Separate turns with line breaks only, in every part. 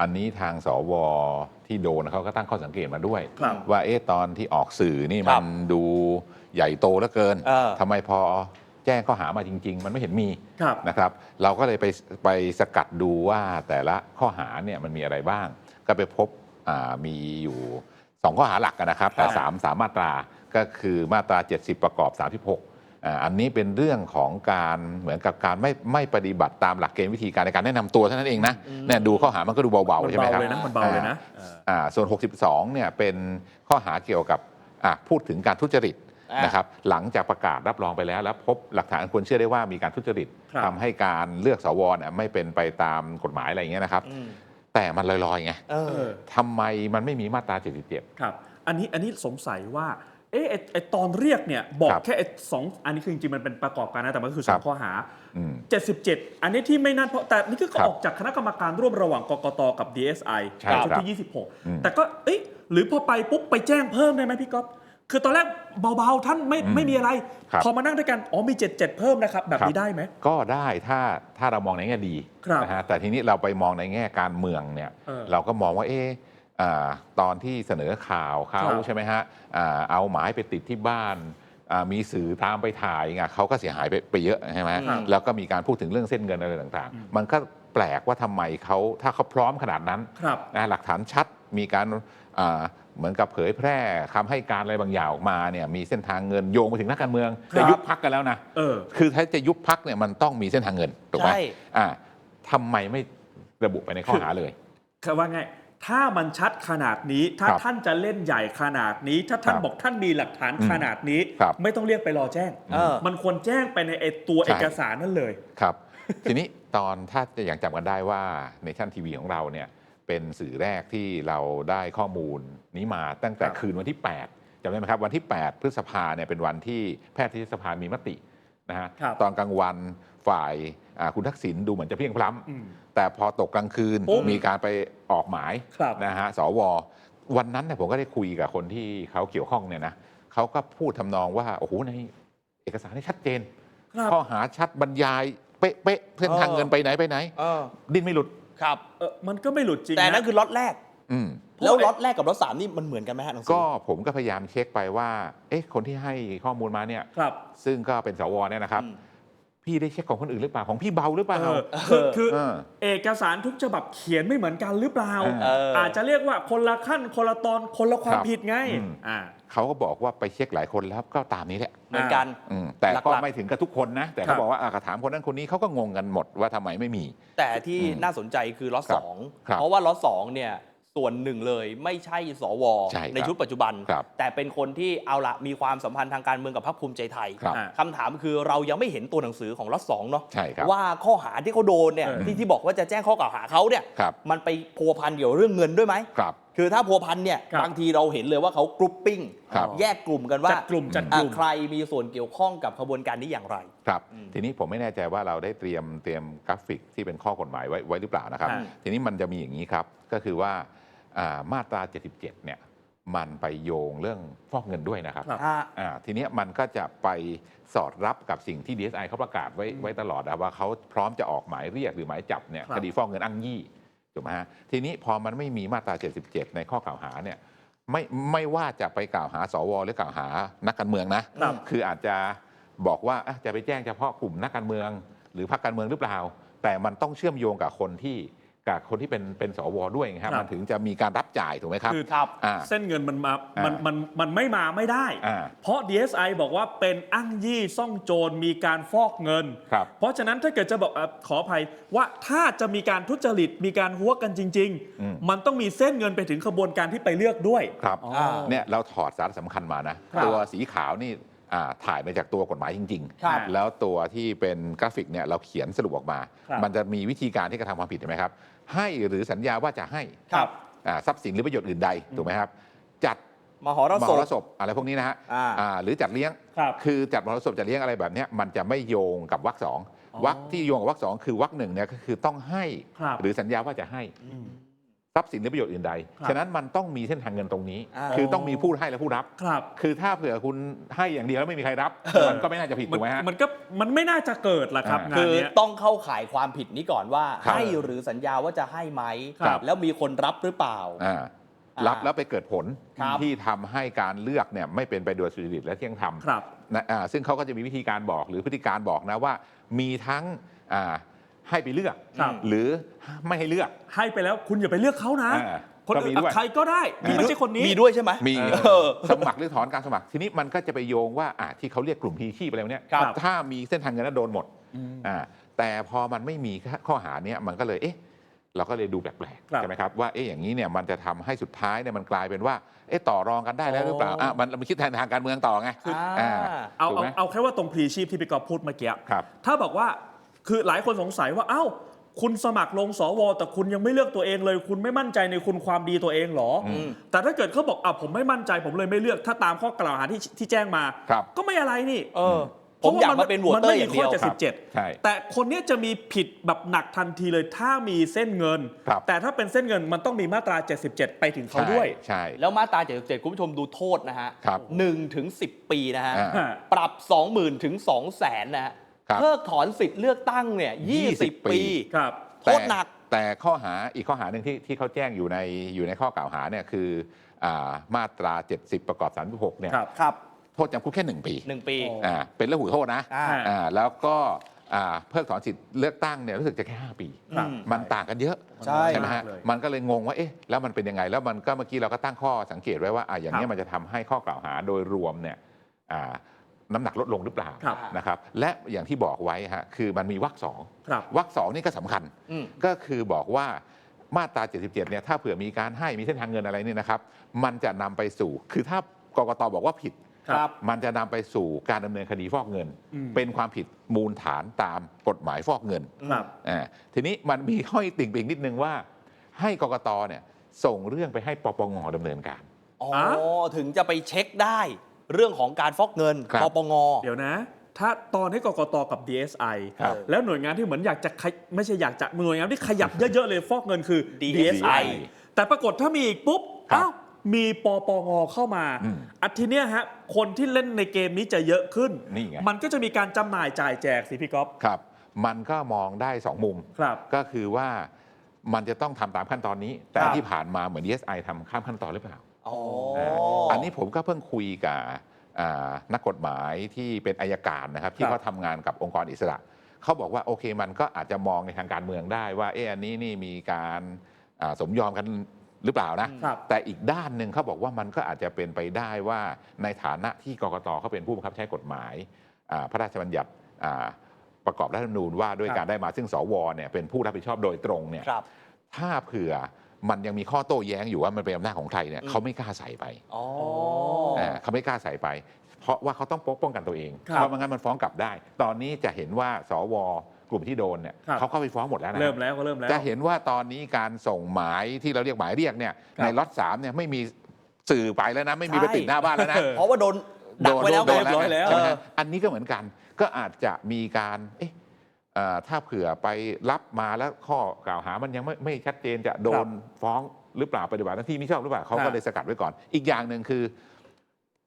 อันนี้ทางสวที่โดนเขาก็ตั้งข้อสังเกตมาด้วย
ครับ
ว่าเอ๊ะตอนที่ออกสื่อนี่
ครั
มั
บ
นดูใหญ่โตเหลือเกิน
เออ
ทำไมพอแจ้งข้อหามาจริง ๆ มันไม่เห็นมี
ครับ
นะครับ เราก็เลยไปไปสกัดดูว่าแต่ละข้อหาเนี่ยมันมีอะไรบ้าง ก็ไปพบอ่ามีอยู่ 2 ข้อหาหลักกันนะครับ แต่
ครับ
สามสามมาตราก็คือมาตรา 70 ประกอบ 36 อ่าอันนี้เป็นเรื่องของการเหมือนกับการไม่ไม่ปฏิบัติตามหลักเกณฑ์วิธีการในการแนะนำตัวเท่านั้นเองนะเนี่ยดูข้อหามันก็ดูเบา
มัน
ๆใช่ไหม
เบา
ครับ
เลยนะมันเบาเลยนะเออ
อ่าส่วน 62เนี่ยเป็นข้อหาเกี่ยวกับอะพูดถึงการทุจริต
อ่าน
นะครับหลังจากประกาศรับรองไปแล้ว แล้วพบหลักฐานอันควรเชื่อได้ว่ามีการทุจริต
ครับ
ทำให้การเลือกสวเนี่ยไม่เป็นไปตามกฎหมายอะไรอย่างเงี้ยนะครับ
อืม
แต่มันลอยๆไง
เอ
เอ
อ
อ
ทำไมมันไม่มีมาตรา 77
ครับ อันนี้อันนี้สงสัยว่า เอ๊ะไอ้ไอตอนเรียกเนี่ยบอก
ครับ
แค่ไอ้สองอันนี้คือจริงๆมันเป็นประกอบกันนะแต่มันก็คือส
ค
อ
รั
ง
บ
ข้อหา
อืม
77 อันนี้ที่ไม่นั่นเพราะแต่นี่คือ
ครับ
ออกจากคณะกรรมการร่วมระหว่างกกตกับ DSI
ใช่
ชุด
ครับ
ที่
อืม
26 แต่ก็เอ๊ะหรือพอไปปุ๊บไปแจ้งเพิ่มได้ไหมพี่ก๊อฟคือตอนแรกเบาๆท่านไม่
อืม
ไม่มีอะไร
ครับ
พอมานั่งด้วยกันอ๋อมี 77 เพิ่มนะครับ แบบ
ครับ
นี้ได้ไหม
ก็ได้ถ้าถ้าเรามองในแง่ดี
ครับ
นะฮะแต่ทีนี้เราไปมองในแง่การเมืองเนี่ย
เออ
เราก็มองว่าเอ๊ะอ่า ตอนที่เสนอข่าวเขา
ครับ
ใช่ไหมฮะอ่าเอาหมายไปติดที่บ้านอ่ามีสื่อตามไปถ่ายไงเขาก็เสียหายไปไปเยอะใช่ไหม
ครับ
แล้วก็มีการพูดถึงเรื่องเส้นเงินอะไรต่าง
อืม
ๆมันก็แปลกว่าทำไมเขาถ้าเขาพร้อมขนาดนั้น
ครับ
นะหลักฐานชัดมีการอ่าเหมือนกับเผยแพร่คำให้การอะไรบางอย่างออกมาเนี่ยมีเส้นทางเงินโยงไปถึงนักการเมือง
ครับ
จะยุบพักกันแล้วนะ
เออ
คือถ้าจะยุบพักเนี่ยมันต้องมีเส้นทางเงินถูกไหม
ใช่
อ่าทำไมไม่ระบุไปในข้อหาเลย
คือว่าไง ถ้ามันชัดขนาดนี้ ถ้า
ครับ
ท่านจะเล่นใหญ่ขนาดนี้ ถ้าท่าน
ครับ
บอกท่านมีหลักฐาน
อืม
ขนาดนี้
ครับ
ไม่ต้องเรียกไปรอแจ้ง
เออ
มันควรแจ้งไปในไอ้ตัว
ใช่
เอกสารนั่นเลย
ครับ ทีนี้ตอนถ้าจะอย่างจำกันได้ว่าในชั้นทีวีของเราเนี่ยเป็นสื่อแรกที่เราได้ข้อมูลนี้มาตั้งแต่
ครับ
คืนวันที่ 8จำได้ไหมครับ วันที่ 8 พฤษภาเนี่ยเป็นวันที่แพทยสภามีมตินะฮะ
ครับ
ตอนกลางวันฝ่ายอ่าคุณทักษิณดูเหมือนจะเพลียงพล้
อืมำ
แต่พอตกกลางคืน
ปุ๊บ
มีการไปออกหมาย
ครับ
นะฮะสว วันนั้นเนี่ยผมก็ได้คุยกับคนที่เขาเกี่ยวข้องเนี่ยนะเขาก็พูดทำนองว่าโอ้โหในเอกสารนี่ชัดเจน
ครับ
ข้อหาชัดบรรยาย เป๊ะๆเส้นทาง
เออ
เงินไปไหนไปไหน
เออ
ดิ้นไม่หลุด
ครับ
เออมันก็ไม่หลุดจริง
แต่นั่นคือล็อตแรก
อืม
แล้วล็อตแรกกับล็อตสามนี่มันเหมือนกันไหมฮะหนังสือ
ก็ผมก็พยายามเช็คไปว่า เอ๊ะ คนที่ให้ข้อมูลมาเนี่ย
ครับ
ซึ่งก็เป็นสวเนี่ยนะครับ
อืม
พี่ได้เช็คของคนอื่นหรือเปล่าของพี่เบาหรือเปล่า
เออคือคือ
เออ
เอกสารทุกฉบับเขียนไม่เหมือนกันหรือเปล่า
เอ
ออ
อาจจะเรียกว่าคนละขั้นคนละตอนคนละความ
ครับ
ผิดไง
อืม
อ่า
เขาก็บอกว่าไปเช็คหลายคนแล้วก็ตามนี้แหละ
เหมือนกัน
อืมแต่ก็
หลักๆ
ไม่ถึงกับทุกคนนะ แต่
ครั
เขา
บ
บอกว่าอะก็ถามคนนั้นคนนี้เขาก็งงกันหมดว่าทำไมไม่มี
แต่ที่
อืม
น่าสนใจคือล็อต
ครั
ส
บ
อง
ครับ
เพราะว่าล็อตสองเนี่ย ส่วนหนึ่งเลยไม่ใช่สว
ใช่ครับ
ในชุดปัจจุบัน
ครับ
แต่เป็นคนที่เอาละมีความสัมพันธ์ทางการเมืองกับพรรคภูมิใจไทย
ครับ
อ่า
คำถามคือเรายังไม่เห็นตัวหนังสือของล็อตสองเนาะ
ใช่ครับ
ว่าข้อหาที่เขาโดนเนี่ย
เออ
ที่ที่บอกว่าจะแจ้งข้อกล่าวหาเขาเนี่ย
ครับ
มันไปพัวพันเกี่ยวเรื่องเงินด้วยไหม
ครับ
คือถ้าพัวพันเนี่ย
ครับ
บางทีเราเห็นเลยว่าเขากรุ๊ปปิ้ง
ครับ
แยกกลุ่มกันว่า
จัดกลุ่มจัดก
อะ
ลุ่ม
ใครมีส่วนเกี่ยวข้องกับขบวนการนี้อย่างไร
ครับ
อืม
ทีนี้ผมไม่แน่ใจว่าเราได้เตรียมเตรียมกราฟิกที่เป็นข้อ กฎหมายไว้ไว้หรือเปล่านะครับ
อ่า
ทีนี้มันจะมีอย่างนี้ครับ ก็คือว่าอ่า มาตรา 77 เนี่ยมันไปโยงเรื่องฟอกเงินด้วยนะครับ
ครับ
อ่า
อ่าทีเนี้ยมันก็จะไปสอดรับกับสิ่งที่ DSI เขาประกาศไว้ไว้ตลอดนะว่าเขาพร้อมจะออกหมายเรียกหรือหมายจับเนี่ย
ครับ
คดีฟอกเงินอ้างยี่ถูกไหมฮะทีนี้พอมันไม่มีมาตรา 77 ในข้อกล่าวหาเนี่ยไม่ไม่ว่าจะไปกล่าวหาสวหรือกล่าวหานักการเมืองนะ
ครับ
คืออาจจะบอกว่าอะจะไปแจ้งเฉพาะกลุ่มนักการเมือง หรือพรรคการเมืองหรือเปล่า แต่มันต้องเชื่อมโยงกับคนที่ กับคนที่เป็นเป็นสวด้วยไงครับ
ครับ
มันถึงจะมีการรับจ่ายถูกไหมครับ
คือ
ครับ
อ่า
เส้นเงินมันมา
อ่ามั
มันมันมันไม่มาไม่ได้
อ่า
เพราะ DSI บอกว่าเป็นอ้างยี่ซ่องโจรมีการฟอกเงิน
ครับ
เพราะฉะนั้นถ้าเกิดจะบอกเอ่อขออภัยว่าถ้าจะมีการทุจริตมีการหัวกันจริง
อืม
ๆมันต้องมีเส้นเงินไปถึงขบวนการที่ไปเลือกด้วย
ครับ
อ๋อ
เนี่ยเราถอดสาระสำคัญมานะ
ครับ
ตัวสีขาวนี่อ่าถ่ายมาจากตัวกฎหมายจริง
ครับ
ๆ แล้วตัวที่เป็นกราฟิกเนี่ยเราเขียนสรุปออกมา
ครับ
มันจะมีวิธีการที่กระทำความผิดใช่ไหมครับ ให้หรือสัญญาว่าจะให้
ครับ
อ่าทรัพย์สินหรือประโยชน์อื่นใดถูกไหมครับ จัด
มหร
ม
ส
ห
พ
รสพอะไรพวกนี้นะฮะ
อ่า
อ่าหรือจัดเลี้ยง
ครับ
คือจัดมหรสพจัดเลี้ยงอะไรแบบเนี้ยมันจะไม่โยงกับวรรคสอง
อ๋อ
วรรคที่โยงกับวรรคสองคือวรรคหนึ่งเนี่ยก็คือต้องให้
ครับ
หรือสัญญาว่าจะให้ ทรัพย์สินหรือประโยชน์อื่นใด
ครับ
ฉะนั้นมันต้องมีเส้นทางเงินตรงนี้
อ่า
คือต้องมีผู้ให้และผู้รับ
ครับ
คือถ้าเผื่อคุณให้อย่างเดียวแล้วไม่มีใครรับมันก็ไม่น่าจะผิด
มั
ถูกไหมฮะ
มันก็มันไม่น่าจะเกิดล่ะครับ
อ่า
งา
คื
น
อ
เนี้ย
ต้องเข้าข่ายความผิดนี้ก่อนว่า
ครับ
ให้หรือสัญญาว่าจะให้ไหม
ครับ
แล้วมีคนรับหรือเปล่า
อ่า
อ่า
รับแล้วไปเกิดผล
ครับ
ที่ทำให้การเลือกเนี่ยไม่เป็นไปโดยสุจริตและเที่ยงธรรม
ครับ
นะอ่าซึ่งเขาก็จะมีวิธีการบอกหรือพฤติการบอกนะว่า มีทั้งอ่า ให้ไปเลือก
ครับ
หรือไม่ให้เลือก
ให้ไปแล้วคุณอย่าไปเลือกเขานะ
อ่า
คน
ก็มี
อื่น
ด้วย
อะใครก็ได้ที่ไม่ใช่คนนี้
มีด้วยใช่ไหม
มี
เออ
สมัครหรือถอนการสมัคร ทีนี้มันก็จะไปโยงว่าอ่าที่เขาเรียกกลุ่มพีชีพอะไรพวกเนี้ย
ครับ
ถ้ามีเส้นทางเงินแล้วโดนหมด
อืม
อ่าแต่พอมันไม่มีข้อหาเนี้ยมันก็เลยเอ๊ะเราก็เลยดูแปลก
ครับ
ๆใช่ไหมครับว่าเอ๊ะอย่างนี้เนี่ยมันจะทำให้สุดท้ายเนี่ยมันกลายเป็นว่าเอ๊ะต่อรองกันได้แล้วหรือเปล่าอะมันมันคิดแทนทางการเมืองต่อไง
อ่า
อ่า
เอา
ถูก
เอา
ไหม
เอาแค่ว่าตรงพลีชีพที่พี่กอฟพูดเมื่อกี้
ครับ
ถ้าบอกว่า คือหลายคนสงสัยว่าเอ้าคุณสมัครลงสวแต่คุณยังไม่เลือกตัวเองเลย คุณไม่มั่นใจในคุณความดีตัวเองเหรออ
ม
แต่ถ้าเกิดเขาบอกอะผมไม่มั่นใจผมเลยไม่เลือกถ้าตามข้อกล่าวหาที่ที่แจ้งมา
ครับ
ก็ไม่อะไรนี่
เออผมอยากมาเป็นโหวตเตอร์อย่างเดียว
มันไม่มีข้อ77
ใช่
แต่คนเนี้ยจะมีผิดแบบหนักทันทีเลยถ้ามีเส้นเงิน
ครับ
แต่ถ้าเป็นเส้นเงินมันต้องมีมาตรา 77 ไปถึงเขาด้วย
ใช่
แล้วมาตรา 77 คุณผู้ชมดูโทษนะฮะ
ครับ
หนึ่งถึงสิบปีนะฮะ
อ่า
ปรับ 20,000 ถึง2แสนนะฮะ
ครับ
เพิกถอนสิทธิ์เลือกตั้งเนี่ย
20
20ปี
ครับ
โทษหนัก
แต่แต่ข้อหาอีกข้อหาหนึ่งที่ที่เขาแจ้งอยู่ในอยู่ในข้อกล่าวหาเนี่ยคืออ่ามาตรา 70 ประกอบ 36 เนี่ย
ครับ
ครับ
โทษจำคุกแค่ 1 ปี
1ปี
โอ้
อ่าเป็นละหูโทษนะ
อ่า
อ่าแล้วก็อ่าเพิกถอนสิทธิ์เลือกตั้งเนี่ยรู้สึกจะแค่ 5 ปี
ครับ
อืม
มันต่างกันเยอะ
ใช่
ไหมฮะา
กเลย
มันก็เลยงงว่าเอ๊ะแล้วมันเป็นยังไง แล้วมันก็เมื่อกี้เราก็ตั้งข้อสังเกตไว้ว่าอะอย่างนี้ย
ครับ
มันจะทำให้ข้อกล่าวหาโดยรวมเนี่ยอ่า น้ำหนักลดลงหรือเปล่า
ครับ
นะครับและอย่างที่บอกไว้ฮะคือมันมีวรรคสอง
ครับ
วรรคสองนี่ก็สำคัญ
อืม
ก็คือบอกว่ามาตรา 77 เนี่ย ถ้าเผื่อมีการให้มีเส้นทางเงินอะไรเนี่ยนะครับ มันจะนำไปสู่ คือถ้ากกตบอกว่าผิด
ครับ
มันจะนำไปสู่การดำเนินคดีฟอกเงิน
อืม
เป็นความผิดมูลฐานตามกฎหมายฟอกเงิน
ครับ
อ่าทีนี้มันมีห้อยติ่งปิงนิดนึงว่า ให้กกตเนี่ยส่งเรื่องไปให้ปปงดำเนินการ
อ๋อ ถึงจะไปเช็คได้ เรื่องของการฟอกเงิน
ครับ
ปปง
เดี๋ยวนะ ถ้าตอนให้กกตกับ DSI
ครับ
แล้วหน่วยงานที่เหมือนอยากจะขยไม่ใช่อยากจะหน่วยงานที่ขยับเยอะๆเลยฟอกเงินคือ
DSI
แต่ปรากฏถ้ามีอีกปุ๊บ
ครับ
อ้าวมีปปงเข้ามา
อืม
อันทีเนี้ยฮะคนที่เล่นในเกมนี้จะเยอะขึ้น
นี่ไง
มันก็จะมีการจำหน่ายจ่ายแจกสิพี่ก๊อฟ
ครับ มันก็มองได้สองมุม
ครับ
ก็คือว่ามันจะต้องทำตามขั้นตอนนี้ แต่
ครับ
ที่ผ่านมาเหมือน DSI ทำข้ามขั้นตอนหรือเปล่า
อ๋อ
อันนี้ผมก็เพิ่งคุยกับอ่านักกฎหมายที่เป็นอายการนะครับ ที่
ครับ
เขาทำงานกับองค์กรอิสระ เขาบอกว่าโอเคมันก็อาจจะมองในทางการเมืองได้ว่าเอออันนี้นี่มีการอ่าสมยอมกันหรือเปล่านะ
ครับ
แต่อีกด้านหนึ่งเขาบอกว่ามันก็อาจจะเป็นไปได้ว่าในฐานะที่กกตเขาเป็นผู้บังคับใช้กฎหมายอ่าพระราชบัญญัติอ่าประกอบรัฐธรรมนูญว่าด้วย
ครับ
การได้มาซึ่งสวเนี่ยเป็นผู้รับผิดชอบโดยตรงเนี่ย
ครับ
ถ้าเผื่อ มันยังมีข้อโต้แย้งอยู่ว่ามันเป็นอำนาจของใครเนี่ย
อืม
เขาไม่กล้าใส่ไป
อ๋อ
อ่าเขาไม่กล้าใส่ไป เพราะว่าเขาต้องปกป้องกันตัวเอง
ครับ
เพราะไม่งั้นมันฟ้องกลับได้ ตอนนี้จะเห็นว่าสวกลุ่มที่โดนเนี่ย
ครับ
เขาเข้าไปฟ้องหมดแล้วนะ
เริ่มแล้วก็เริ่มแล้ว
จะเห็นว่าตอนนี้การส่งหมายที่เราเรียกหมายเรียกเนี่ย
ครับ
ในล็อตสามเนี่ยไม่มีสื่อไปแล้วนะไม่มี
ใช่
ไปติดหน้าบ้านแล้วนะ
เออ
เพราะว่าโดนดักไว้แล้ว
โดน
ไง
โดน
เรียบร้อยแล้ว
ใช่ไหมฮะอันนี้ก็เหมือนกันก็อาจจะมีการเอ๊ะเอ่อ ถ้าเผื่อไปรับมาแล้วข้อกล่าวหามันยังไม่ไม่ชัดเจนจะโดนฟ้องหรือเปล่าปฏิบัติหน้าที่ไม่ชอบหรือเปล่าเขา
ครั
ก็
บ
เลยสกัดไว้ก่อน อีกอย่างหนึ่งคือ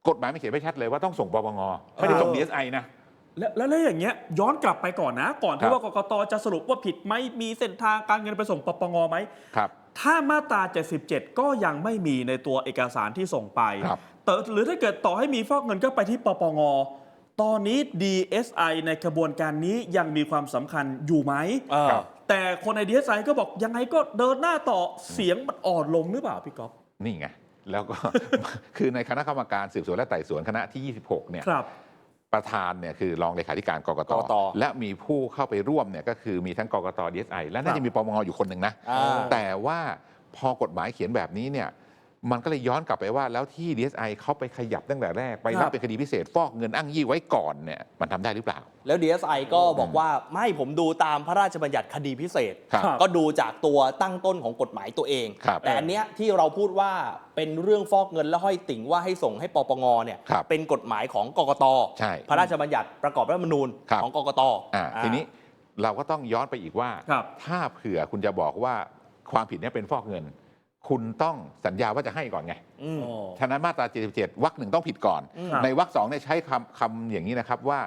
กฎหมายไม่เขียนไว้ชัดเลยว่าต้องส่งปปงไม่ได้ส่ง
เออ
DSI นะ
แล้วแล้วแล้วอย่างเงี้ยย้อนกลับไปก่อนนะ ก่อน
ค
ที่
รับ
ว่ากกตจะสรุปว่าผิดไหมมีเส้นทางการเงินไปส่งปปงไหม
ครับ
ถ้ามาตรา 77 ก็ยังไม่มีในตัวเอกสารที่ส่งไป
ครับ
แต่หรือถ้าเกิดต่อให้มีฟอกเงินก็ไปที่ปปง ตอนนี้ DSI ในกระบวนการนี้ยังมีความสำคัญอยู่ไหม
เออ
ครับ
แต่คนใน DSI ก็บอกยังไงก็เดินหน้าต่อเสียงมันอ่อนลงหรือเปล่าพี่ก๊อฟ
นี่ไง แล้วก็ คือในคณะกรรมการสืบสวนและไต่สวนคณะที่ 26 เนี่ย
ครับ
ประธานเนี่ยคือรองเลขาธิการกกต
กกต
และมีผู้เข้าไปร่วมเนี่ยก็คือมีทั้งกกต DSI และน่า
ครั
จะ
บ
มีปปงอยู่คนหนึ่งนะ
อ่า
แต่ว่าพอกฎหมายเขียนแบบนี้เนี่ย มันก็เลยย้อนกลับไปว่าแล้วที่ DSI เขาไปขยับตั้งแต่แรก ไป
ครั
รับบเป็นคดีพิเศษฟอกเงินอ้างยี่ไว้ก่อนเนี่ยมันทำได้หรือเปล่า
แล้ว DSI ก็บอกว่าไม่ผมดูตามพระราชบัญญัติคดีพิเศษ
ครับ
ครับ
ก็ดูจากตัวตั้งต้นของกฎหมายตัวเอง
ครับ
แต่อันเนี้ยที่เราพูดว่าเป็นเรื่องฟอกเงินและห้อยติ่งว่าให้ส่งให้ปปงเนี่ย
ครับ
เป็นกฎหมายของกกต
ใช่
พระราชบัญญัติประกอบรัฐธรรมนูญ
ครับ
ของกกต
อ่า
อ่า
ทีนี้เราก็ต้องย้อนไปอีกว่า
ครับ
ถ้าเผื่อคุณจะบอกว่าความผิดเนี้เป็นฟอกเงิน คุณต้องสัญญาว่าจะให้ก่อนไง
อืม
อ๋อ
ฉะนั้นมาตรา 77วรรคหนึ่งต้องผิดก่อน
ครับ
ในวรรคสองเนี่ยใช้คำคำอย่างนี้นะครับว่า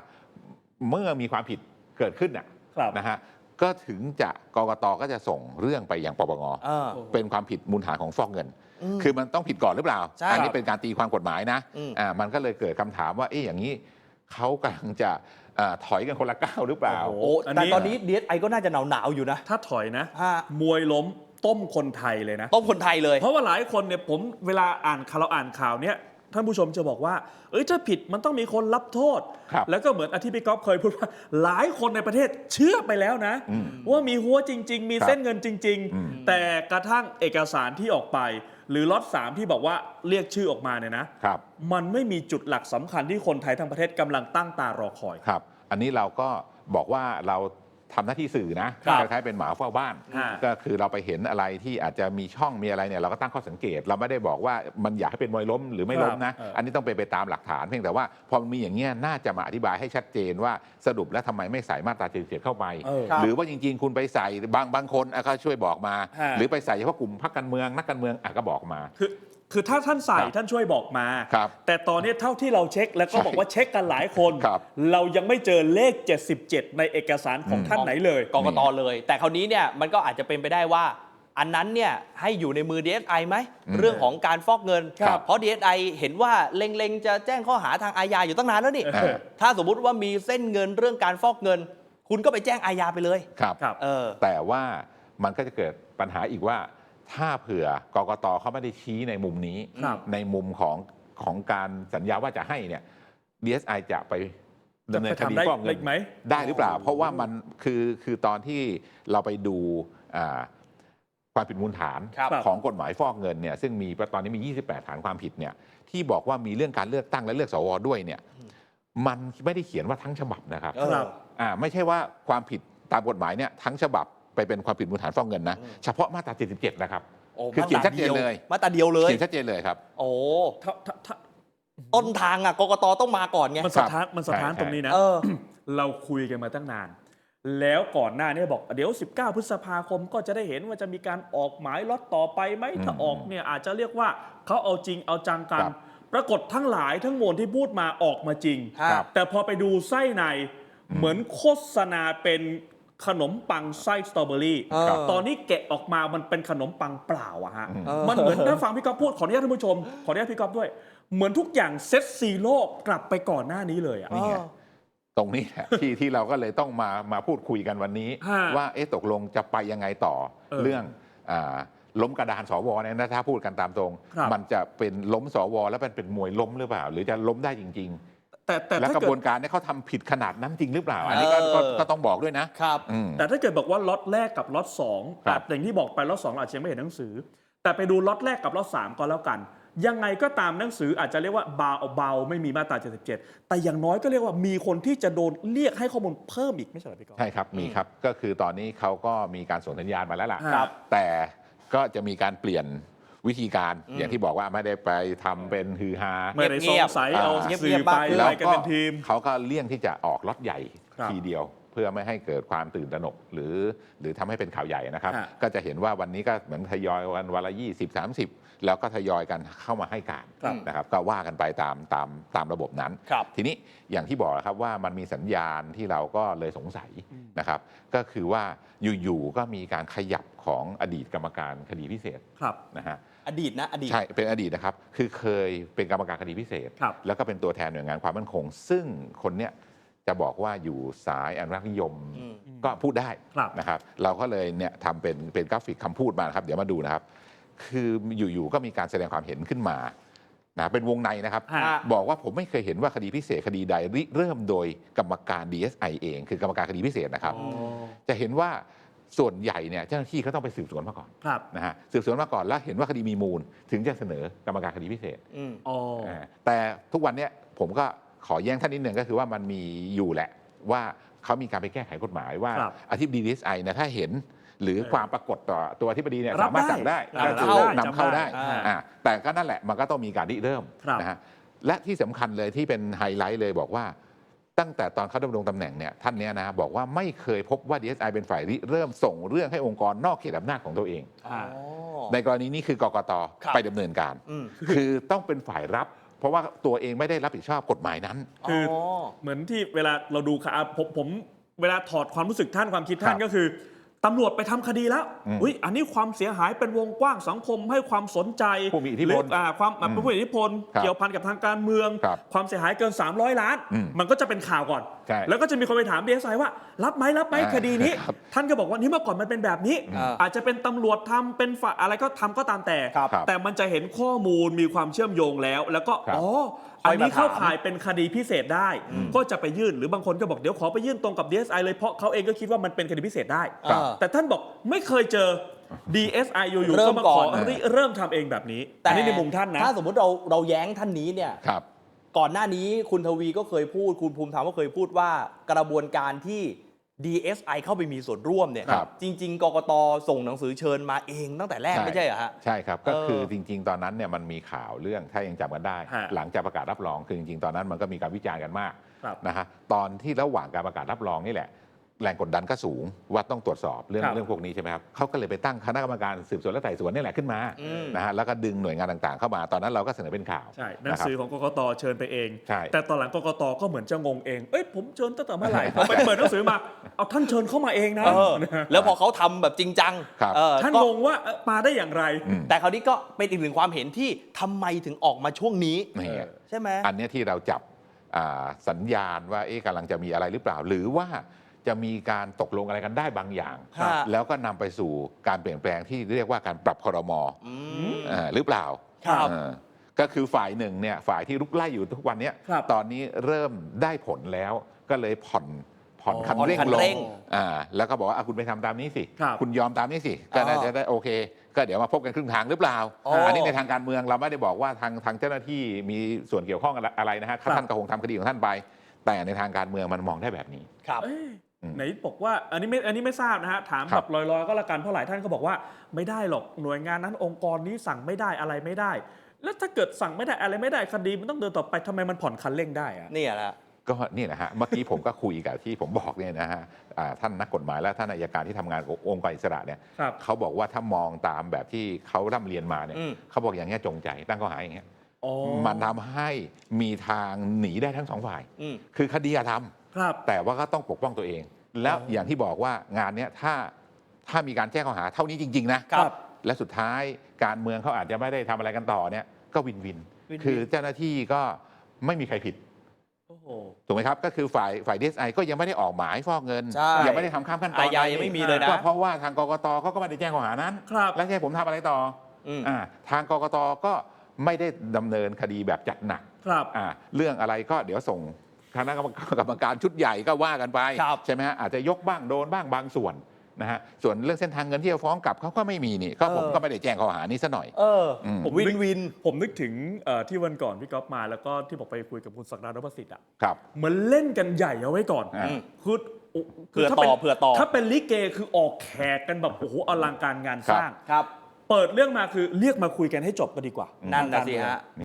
เมื่อมีความผิดเกิดขึ้นน่ะ
ครับ
นะฮะก็ถึงจะกกตก็จะส่งเรื่องไปยังปปง
อ่า
เป็นความผิดมูลฐานของฟอกเงิน
อืม
คือมันต้องผิดก่อนหรือเปล่า
ใช่
อันี้เป็นการตีความกฎหมายนะ
อืม
อ่ามันก็เลยเกิดคำถามว่าเอ๊ะอย่างนี้เขากำลังจะเอ่อถอยกันคนละก้าวหรือเปล่า
โอ้โห
โอ้
อัน
แต่
นี้
ตอนนี้ DSI ก็น่าจะหนาวหนาวๆอยู่นะ
ถ้าถอยนะ
ฮะ
มวยล้ม ต้มคนไทยเลยนะ
ต้องคนไทยเลย
เพราะว่าหลายคนเนี่ยผมเวลาอ่านข่าวเราอ่านข่าวเนี้ยท่านผู้ชมจะบอกว่า เอ้ยถ้าผิดมันต้องมีคนรับโทษ
ครับ
แล้วก็เหมือนอธิพี่ก๊อฟเคยพูดว่า หลายคนในประเทศเชื่อไปแล้วนะ
อืม
ว่ามีหัวจริง ๆ มี
ครับ
เส้นเงินจริง
อืม
ๆ แต่กระทั่งเอกสารที่ออกไป หรือล็อตสามที่บอกว่าเรียกชื่อออกมาเนี่ยนะ
ครับ
มันไม่มีจุดหลักสำคัญที่คนไทยทั้งประเทศกำลังตั้งตารอคอย
ครับ อันนี้เราก็บอกว่าเรา ทำหน้าที่สื่อนะครับคล้ายๆเป็นหมาเฝ้าบ้าน
ฮะ
ก็คือเราไปเห็นอะไรที่อาจจะมีช่องมีอะไรเนี่ยเราก็ตั้งข้อสังเกต เราไม่ได้บอกว่ามันอยากให้เป็นมวยล้มหรือไม่ล้มนะ
ครับเอออั
อันนี้ต้องไปนไปตามหลักฐาน เพียงแต่ว่าพอมันมีอย่างเงี้ยน่าจะมาอธิบายให้ชัดเจนว่าสรุปแล้วทำไมไม่ใส่มาตรา77เข้าไป
เออ
ครับ
หรือว่าจริง ๆ คุณไปใส่บางบางคนอะก็ช่วยบอกมา
ฮะ
หรือไปใส่เฉพาะกลุ่มพรรคการเมืองนักการเมืองอะก็บอกมา
คือคือถ้าท่านใส่
ครับ
ท่านช่วยบอกมา
ครับ
แต่ตอนนี้เท่าที่เราเช็คแล้วก็
ใช่
บอกว่าเช็คกันหลายคน
ครับ
เรายังไม่เจอเลข 77 ในเอกสารของ
อืม
ท่านไหนเลย
กกตเลย แต่คราวนี้เนี่ยมันก็อาจจะเป็นไปได้ว่า อันนั้นเนี่ยให้อยู่ในมือ DSI ไหม
อืม
เรื่องของการฟอกเงิน
ครับ
เพราะ DSI เห็นว่าเล็งๆ จะแจ้งข้อหาทางอาญาอยู่ตั้งนานแล้วนี่
เออ
ถ้าสมมุติว่ามีเส้นเงินเรื่องการฟอกเงิน คุณก็ไปแจ้งอาญาไปเลย
ครับ
ครับ
เออ
แต่ว่ามันก็จะเกิดปัญหาอีกว่า ถ้าเผื่อกกตเขาไม่ได้ชี้ในมุมนี้
ครับ
ในมุมของของการสัญญาว่าจะให้เนี่ย DSI จะไปดำเนินคดี
จะไปทำได้
ฟอกเงิ
อี
น
กไหม
ได้หรือเปล่า
โอ้โห
เพราะว่ามันคือคือตอนที่เราไปดูอ่าความผิดมูลฐาน
ครับ
ของกฎหมายฟอกเงินเนี่ยซึ่งมีตอนนี้มี 28 ฐานความผิดเนี่ยที่บอกว่ามีเรื่องการเลือกตั้งและเลือกสวด้วยเนี่ยมันไม่ได้เขียนว่าทั้งฉบับนะครับ
เออ
ครับ
อ่าไม่ใช่ว่าความผิดตามกฎหมายเนี่ยทั้งฉบับ ไปเป็นความผิดมูลฐานฟอกเงินนะ
อืม
เฉพาะมาตรา 77 นะครับ
โอ้
คือเขียนชัดเจนเลย
มาตราเดียวเลย
เขียนชัดเจนเลยครับ
โอ้
ถ้าถ้าถ้า
ต้นทางอะกกตต้องมาก่อนไง
มันสะท้านมันสะท้าน
ใช่
ตรงนี้นะ
เออ
เราคุยกันมาตั้งนาน แล้วก่อนหน้านี้บอกเดี๋ยว 19 พฤษภาคมก็จะได้เห็นว่าจะมีการออกหมายล็อตต่อไปไหมถ้าออกเนี่ยอาจจะเรียกว่าเขาเอาจริงเอาจังกัน
ครับ
ปรากฏทั้งหลายทั้งมวลที่พูดมาออกมาจริง
ครับ
แต่พอไปดูไส้ในเหมือนโฆษณาเป็น ขนมปังไส้สตรอเบอรี่
เออ
ตอนนี้แกะออกมามันเป็นขนมปังเปล่าอะฮะ
อืม
เออ
มันเหมือนถ้าฟังพี่ก๊อฟพูดขออนุญาตท่านผู้ชม ขออนุญาตพี่ก๊อฟด้วย เหมือนทุกอย่างเซตซีโร่กลับไปก่อนหน้านี้เลยอะ
นี่ไง ตรงนี้แหละ ที่ที่เราก็เลยต้องมามาพูดคุยกันวันนี้
ฮะ
ว่าเอ๊ะตกลงจะไปยังไงต่อ
เออ
เรื่องอาล้มกระดานสวเนี่ยนะถ้าพูดกันตามตรง
ครับ
มันจะเป็นล้มสวแล้วเป็นเป็นมวยล้มหรือเปล่า หรือจะล้มได้จริง
แต่แต่
ๆและ
ถ้าก
ระ
เกิ
บว
ด
นการเนี่ยเขาทำผิดขนาดนั้นจริงหรือเปล่า อันนี้ก็
เออ
ก็ก็ต้องบอกด้วยนะครับ อืม
แต่ถ้าเกิดบอกว่าล็อตแรกกับล็อตสอง
ครับ
แต่อย่างที่บอกไปล็อตสองเราอาจจะยังไม่เห็นหนังสือ แต่ไปดูล็อตแรกกับล็อตสามก็แล้วกัน ยังไงก็ตามหนังสืออาจจะเรียกว่าเบาเบาไม่มีมาตรา 77 แต่อย่างน้อยก็เรียกว่ามีคนที่จะโดนเรียกให้ข้อมูลเพิ่มอีกไม่ใช่เหรอพี่กอฟ
ใช่ครับ มีครับ ก็คือตอนนี้เขาก็มีการส่งสัญญาณมาแล้วล่ะ
ครับ
แต่ก็จะมีการเปลี่ยน วิธีการ
อืม
อย่างที่บอกว่าไม่ได้ไปทำเป็นฮือฮา
ไม่ได้สงสัย
เงียบๆ
เอา
อ่า
สื่อไป
เงียบๆ
อะไรกันเป็นทีม
เขาก็เลี่ยงที่จะออกล็อตใหญ่
ครับ
ทีเดียว เพื่อไม่ให้เกิดความตื่นตระหนกหรือ หรือทำให้เป็นข่าวใหญ่นะครับ
ฮะ
ก็จะเห็นว่าวันนี้ก็เหมือนทยอยวันวันละ20 30 แล้วก็ทยอยกันเข้ามาให้การ
ครับ
นะครับ ก็ว่ากันไปตามตามตามระบบนั้น
ครับ
ทีนี้อย่างที่บอกนะครับว่ามันมีสัญญาณที่เราก็เลยสงสัยนะครับ ก็คือว่าอยู่ๆก็มีการขยับ ของอดีตกรรมการคดีพิเศษ
ครับ
นะฮะ
อดีตนะ อดีต
ใช่ เป็นอดีตนะครับ คือเคยเป็นกรรมการคดีพิเศษ
ครับ
แล้วก็เป็นตัวแทนหน่วยงานความมั่นคง ซึ่งคนเนี้ยจะบอกว่าอยู่สายอนุรักษ์นิยม
อืม
ก็พูดได้
ครับ
นะครับ เราก็เลยเนี่ยทำเป็นเป็นกราฟิกคำพูดมานะครับ เดี๋ยวมาดูนะครับ คืออยู่ๆก็มีการแสดงความเห็นขึ้นมานะเป็นวงในนะครับ
ฮะ
บอกว่าผมไม่เคยเห็นว่าคดีพิเศษคดีใดริเริ่มโดยกรรมการ DSI เอง คือกรรมการคดีพิเศษนะครับ
อ๋อ
จะเห็นว่า ส่วนใหญ่เนี่ยเจ้าหน้าที่เขาต้องไปสืบสวนมาก่อน
ครับ
นะฮะสืบสวนมาก่อนแล้วเห็นว่าคดีมีมูล ถึงจะเสนอกรรมการคดีพิเศษ
อืม
อ๋อ
อ่าแต่ทุกวันเนี้ยผมก็ขอแย้งท่านนิดหนึ่งก็คือว่ามันมีอยู่แหละว่าเขามีการไปแก้ไขกฎหมายว่า
ครับ
อธิบดี DSI นะถ้าเห็นหรือ
เออ
ความปรากฏต่อตัวอธิบดีเนี่ย
รับ
สามารถ
ได้
สั่งได้
อ่า
ก็คือ
เข้า
นำเข้าได้
จำได้
อ่าแต่ก็นั่นแหละมันก็ต้องมีการริเริ่ม
ครับ
นะฮะและที่สำคัญเลยที่เป็นไฮไลท์เลยบอกว่า ตั้งแต่ตอนเขาดำรงตำแหน่งเนี่ยท่านเนี้ยนะบอกว่าไม่เคยพบว่า DSI เป็นฝ่ายริเริ่มส่งเรื่องให้องค์กรนอกเขตอำนาจของตัวเอง
อ่า
อ๋อ
ในกรณีนี้คือกกต
ครับ
ไปดำเนินการ
อืม
คือต้องเป็นฝ่ายรับ เพราะว่าตัวเองไม่ได้รับผิดชอบกฎหมายนั้น
คืออเหมือนที่เวลาเราดูค่ะอะผมผมเวลาถอดความรู้สึกท่านความคิดท่าน
ครับ
ก็คือ ตำรวจไปทำคดีแล้ว
อืม
อุ้ยอันนี้ความเสียหายเป็นวงกว้างสังคมให้ความสนใจ
ผู้มีอิทธิพล
หรือ่าความอะ
อืม
ผู้มีอิทธิพล
ครับ
เกี่ยวพันกับทางการเมือง
ครับ
ความเสียหายเกิน 300 ล้าน
อืม
มันก็จะเป็นข่าวก่อน
ใช่
แล้วก็จะมีคนไปถามดีเอสไอว่า รับไหมรับไหม
อ่า
คดีนี้
ครับ
ท่านก็บอกว่านี่เมื่อก่อนมันเป็นแบบนี้
อ่า
อาจจะเป็นตำรวจทำเป็นฝ่ายอะไรก็ทำก็ตามแต่
ครับ
ครับ
แต่มันจะเห็นข้อมูลมีความเชื่อมโยงแล้ว แล้วก็
ครับ
อ๋อ
ค่
อั
อย
น
มา
นี้เข้า
ถาม
ข่ายเป็นคดีพิเศษได้ ก็จะไปยื่นหรือบางคนก็บอกเดี๋ยวขอไปยื่นตรงกับ DSI เลยเพราะเขาเองก็คิดว่ามันเป็นคดีพิเศษได้
ครับ
เออ
แต่ท่านบอกไม่เคยเจอ DSI อยู่
เริ่
ๆก็
ม
มา
ก่
ข
อ
อนริเริ่มทำเองแบบนี้
แต่
อันนี้ในมุมท่านนะ
ถ้าสมมุติเราเราแย้งท่านนี้เนี่ย
ครับ
ก่อนหน้านี้คุณทวีก็เคยพูด คุณภูมิธรรมก็เคยพูดว่ากระบวนการที่ DSI เข้าไปมีส่วนร่วมเนี่ย
ครับ
จริง ๆ กกตส่งหนังสือเชิญมาเองตั้งแต่แรกไม่ใช่เหรอฮะ
ใช่ครับ ก็
เออ
คือจริง ๆ ตอนนั้นเนี่ยมันมีข่าวเรื่องถ้ายังจำกันได้
ฮะ
หลังจากประกาศรับรองคือจริงๆตอนนั้นมันก็มีการวิจารณ์กันมาก
ครับ
นะฮะตอนที่ระหว่างการประกาศรับรองนี่แหละ แรงกดดันก็สูงว่าต้องตรวจสอบเรื่อง
ครับ
เรื่องพวกนี้ใช่ไหมครับเขาก็เลยไปตั้งคณะกรรมการสืบสวนและไต่สวนนี่แหละขึ้นมา
อืม
นะฮะแล้วก็ดึงหน่วยงานต่างๆ เข้ามาตอนนั้นเราก็เสนอเป็นข่าว
ใช่หนัง
นะครับ
สือของกกตเชิญไปเอง
ใช่
แต่ตอนหลังกกตก็เหมือนจะงงเอง เอ้ยผมเชิญตั้งแต่เมื่อไหร่พอไปเปิดหนังสือมา เอาท่านเชิญเข้ามาเองนะ
เออแล้วพอเขาทำแบบจริงจัง
ครับ
เออ
ท่าน
ก็
งงว่าเอ่อมาได้อย่างไร
อืม
แต่คราวนี้ก็เป็นอีกหนึ่งความเห็นที่ทำไมถึงออกมาช่วงนี้
นี่ไง
ใช่ไหม
อันเนี้ยที่เราจับอ่าสัญญาณว่าเอ๊ะกำลังจะมีอะไรหรือเปล่า หรือว่า จะมีการตกลงอะไรกันได้บางอย่าง
ฮะ
แล้วก็นำไปสู่การเปลี่ยนแปลงที่เรียกว่าการปรับครม
อืม
อ่าหรือเปล่า
ครับ
เออก็คือฝ่ายหนึ่งเนี่ยฝ่ายที่ลุกไล่อยู่ทุกวันเนี้ย
ครับ
ตอนนี้เริ่มได้ผลแล้วก็เลยผ่อนผ่อน
อ๋อ
คัน
ผ่อน
เร่ง
คัน
ล
เร่
ง
ง
อ่าแล้วก็บอกว่าอะคุณไปทำตามนี้สิ
ครับ
ณยอมตามนี้สิ ก็น่า
อ๋อ
จะได้โอเค ก็เดี๋ยวมาพบกันครึ่งทางหรือเปล่า
อ๋ออั
อั นนี้ในทางการเมืองเราไม่ได้บอกว่าทางทางเจ้าหน้าที่มีส่วนเกี่ยวข้องอะไรนะฮะ
ครับ
ท่านก็คงทำคดีของท่านไป แต่ในทางการเมืองมันมองได้แบบนี้
ครับ
เอ้ย
อืม
ไหนบอกว่าอันนี้ไม่อันนี้ไม่ทราบนะฮะถาม
ครั
แบบบลอยๆก็แล้วกันเพราะหลายท่านก็บอกว่าไม่ได้หรอกหน่วยงานนั้นองค์กรนี้สั่งไม่ได้อะไรไม่ได้ แล้วถ้าเกิดสั่งไม่ได้อะไรไม่ได้คดีมันต้องเดินต่อไปทำไมมันผ่อนคันเร่งได้อะ
เนี่ยแหละ
ก็นี่แหละฮะเมื่อกี้ผมก็คุยกับที่ผมบอกเนี่ยนะฮะอ่าท่านนักกฎหมายและท่านอัยการที่ทำงานกับองค์กรอิสระเนี่ย
ครับ
เขาบอกว่าถ้ามองตามแบบที่เขาร่ำเรียนมาเนี่ย
อืม
เขาบอกอย่างเงี้ยจงใจตั้งข้อหาอย่างเงี้ย
อ๋อ
มันทำให้มีทางหนีได้ทั้งสองฝ่าย
อืม
คือคดีอะทำ
ครับ
แต่ว่าก็ต้องปกป้องตัวเอง แล้ว
อ๋อ
อ
อ
ย่างที่บอกว่างานเนี้ยถ้าถ้ามีการแจ้งข้อหาเท่านี้จริง ๆ นะ
ครับ
และสุดท้ายการเมืองเขาอาจจะไม่ได้ทำอะไรกันต่อเนี่ยก็วินวิน
วินวิน
คือเจ้าหน้าที่ก็ไม่มีใครผิด
โอ้โห
ถูกไหมครับ ก็คือฝ่ายฝ่ายดีไอก็ยังไม่ได้ออกหมายฟอกเงิน
ใช่
ยังไม่ได้ทำข้ามขั้นตอน
อาญา
อะร
ยังไม่มีเลยนะ
ก็เพราะว่าทางกกตเขาก็ไม่ได้แจ้งข้อหานั้น
ครับ
แล้วจะให้ผมทำอะไรต่อ
อืม
อ่าทางกกตก็ไม่ได้ดำเนินคดีแบบจัดหนัก
ครับ
อ่าเรื่องอะไรก็เดี๋ยวส่ง คณะกรรมการชุดใหญ่ก็ว่ากันไป
ครับ
ใช่ไหมฮะอาจจะยกบ้างโดนบ้างบางส่วนนะฮะส่วนเรื่องเส้นทางเงินที่จะฟ้องกลับเขาก็ไม่มีนี่ก็ผม
เออ
ก็ไม่ได้แจ้งข้อหานี้ซะหน่อย
เออ
ม
ผมวินวิน
ผมนึกถึงเอ่อที่วันก่อนพี่ก๊อฟมาแล้วก็ที่บอกไปคุยกับคุณศักดานพสิทธิ์อะ
ครับ
เหมือนเล่นกันใหญ่เอาไว้ก่อน
อ่า
อืม
คือโอ้
เผื่อ
ถ้า
ต่
ป็น
อเผื่อต่อ
ถ้าเป็นลิเกคือออกแขกกันแบบโอ้โหอลังการงานสร้าง
ครับ
เปิดเรื่องมาคือเรียกมาคุยกันให้จบก็ดีกว่า
นั่นนะ
ทางการ
สิ
เมือง
ฮะ